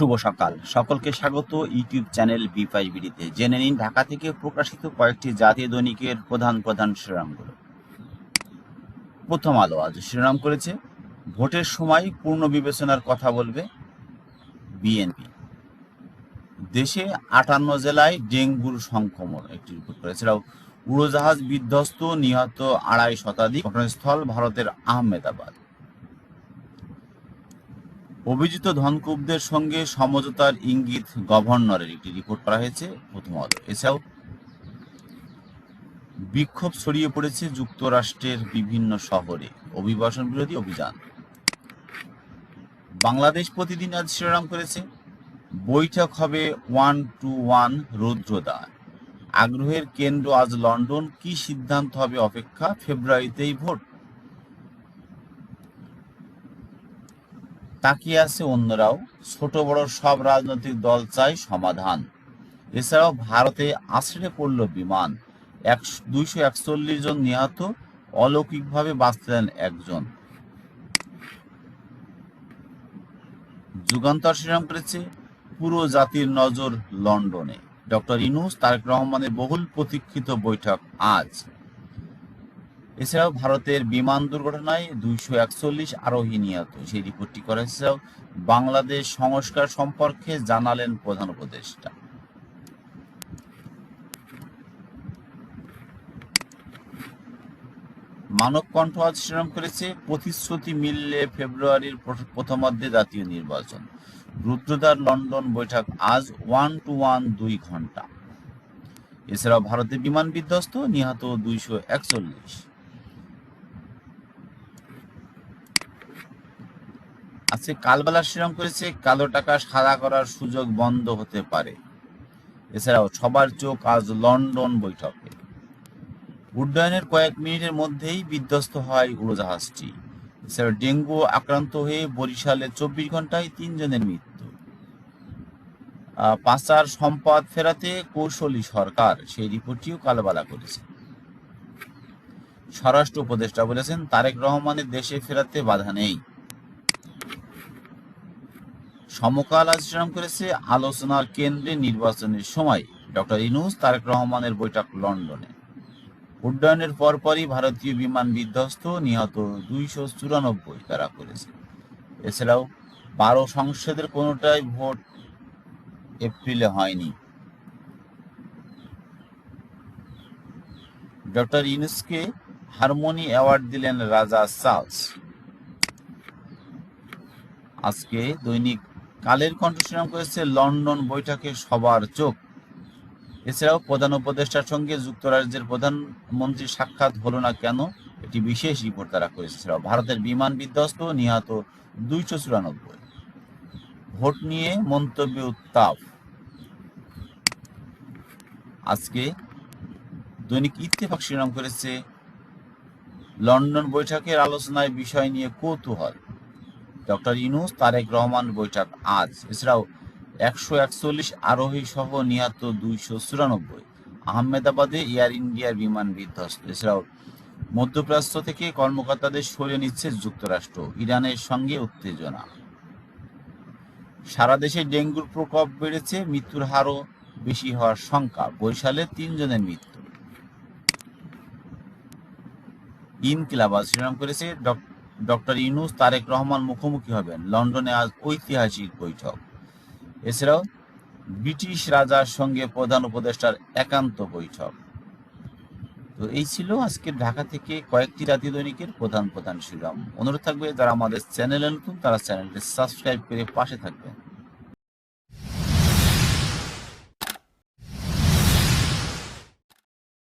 শুভ সকাল। সকলকে স্বাগত ইউটিউব চ্যানেল বি ফাইভ বিডিতে। জেনে নিন, ঢাকা থেকে প্রকাশিত কয়েকটি জাতীয় দৈনিকের প্রধান প্রধান শিরোনামগুলো। প্রথম আলো আজ শিরোনাম করেছে, ভোটের সময় পূর্ণ বিবেচনার কথা বলবে বিএনপি। দেশে আটান্ন জেলায় ডেঙ্গুর সংক্রমণ একটি রিপোর্ট করে এছাড়াও উড়োজাহাজ বিধ্বস্ত, নিহত আড়াই শতাধিক ঘটনাস্থল ভারতের আহমেদাবাদ। অভিযুক্ত ধনকুবদের সঙ্গে সমঝোতার ইঙ্গিত গভর্নরের একটি রিপোর্ট করা হয়েছে প্রথম আলো এছাড়াও বিক্ষোভ ছড়িয়ে পড়েছে যুক্তরাষ্ট্রের বিভিন্ন শহরে। অভিবাসন বিরোধী অভিযান। বাংলাদেশ প্রতিদিন আজ শিরোনাম করেছে, বৈঠক হবে ওয়ান টু ওয়ান রুদ্রদা আগ্রহের কেন্দ্র আজ লন্ডন। কি সিদ্ধান্ত হবে অপেক্ষা? ফেব্রুয়ারিতেই ভোট। তাকিয়ে আছে অন্যরাও। ছোট বড় সব রাজনৈতিক দল চাই সমাধান। এছাড়াও ভারতে আশ্রয়ে পড়ল বিমান। এক দুইশো একচল্লিশ জন নিহত, অলৌকিকভাবে বাঁচলেন একজন। যুগান্তর শিরাম করেছে পুরো জাতির নজর লন্ডনে। ডক্টর ইনুস তারেক রহমানের বহুল প্রতীক্ষিত বৈঠক আজ। এছাড়াও ভারতের বিমান দুর্ঘটনায় দুইশো একচল্লিশ আরোহী নিহত। সেই রিপোর্টটি করা এছাড়াও বাংলাদেশ সংস্কার সম্পর্কে জানালেন প্রধান উপদেষ্টা। মানব কণ্ঠ আজ শিরোনাম করেছে, প্রতিশ্রুতি মিললে ফেব্রুয়ারির প্র- প্রথমার্ধে জাতীয় নির্বাচন। রুদ্রদার লন্ডন বৈঠক আজ ওয়ান টু ওয়ান দুই ঘণ্টা। এছাড়াও ভারতে বিমান বিধ্বস্ত, নিহত দুইশো একচল্লিশ। আজকে কালবেলা শিরোনাম করেছে, কালো টাকা সাদা করার সুযোগ বন্ধ হতে পারে। এছাড়াও সবার চোখ আজ লন্ডন বৈঠকে। উড্ডয়নের কয়েক মিনিটের মধ্যেই বিধ্বস্ত হয় উড়োজাহাজটি। এছাড়া ডেঙ্গু আক্রান্ত হয়ে বরিশালে চব্বিশ ঘন্টায় তিনজনের মৃত্যু। পাচার সম্পদ ফেরাতে কৌশলী সরকার, সেই রিপোর্টটিও কালবেলা করেছে। স্বরাষ্ট্র উপদেষ্টা বলেছেন, তারেক রহমানের দেশে ফেরাতে বাধা নেই। সমকাল আচরণ করেছে আলোচনার কেন্দ্রে নির্বাচনের সময় ডক্টর ইনুস তারেক রহমানের বৈঠক লন্ডনে। উড্ডয়নের পরপরই ভারতীয় বিমান বিধ্বস্ত, নিহত দুইশো চুরানব্বই তারা করেছে। এছাড়াও বারো সংসদের কোনোটাই ভোট এপ্রিলে হয়নি। ডক্টর ইনুসকে হারমোনি অ্যাওয়ার্ড দিলেন রাজা চার্লস। আজকে দৈনিক কালের কণ্ঠশীলন করেছে লন্ডন বৈঠকে সবার চোখ। এছাড়াও প্রধান উপদেষ্টার সঙ্গে যুক্তরাজ্যের প্রধানমন্ত্রী সাক্ষাৎ হলো না কেন, একটি বিশেষ রিপোর্ট তারা করেছে। এছাড়াও ভারতের বিমান বিধ্বস্ত, নিহত দুইশো চুরানব্বই। ভোট নিয়ে মন্তব্যে উত্তাপ। আজকে দৈনিক ইত্তেফাক শিরোনাম করেছে, লন্ডন বৈঠকের আলোচনায় বিষয় নিয়ে কৌতূহল। ডক্টর ইনুস তারেক রহমান বৈঠক আজ। এছাড়াও একশো একচল্লিশ আরোহী সহ নিহত দুইশো চুরানব্বই। আহমেদাবাদে এয়ার ইন্ডিয়ার বিমান বিধ্বস্ত। এছাড়াও মধ্যপ্রাচ্য থেকে কর্মকর্তাদের সরিয়ে নিচ্ছে যুক্তরাষ্ট্র। ইরানের সঙ্গে উত্তেজনা। সারা দেশে ডেঙ্গুর প্রকোপ বেড়েছে, মৃত্যুর হারও বেশি হওয়ার শঙ্কা। বরিশালে তিনজনের মৃত্যু। ইনকিলাবাদ শিরোনাম করেছে ডক্টর ইউনুস, তারেক রহমান মুখোমুখি হবেন। লন্ডনে আজ ঐতিহাসিক বৈঠক। এছাড়াও ব্রিটিশ রাজার সঙ্গে প্রধান উপদেষ্টার একান্ত বৈঠক। তো এই ছিল আজকে ঢাকা থেকে কয়েকটি রাতি দৈনিকের প্রধান প্রধান শিরাম অনুরোধ থাকবে যারা আমাদের চ্যানেলে নতুন, তারা চ্যানেলটি সাবস্ক্রাইব করে পাশে থাকবেন।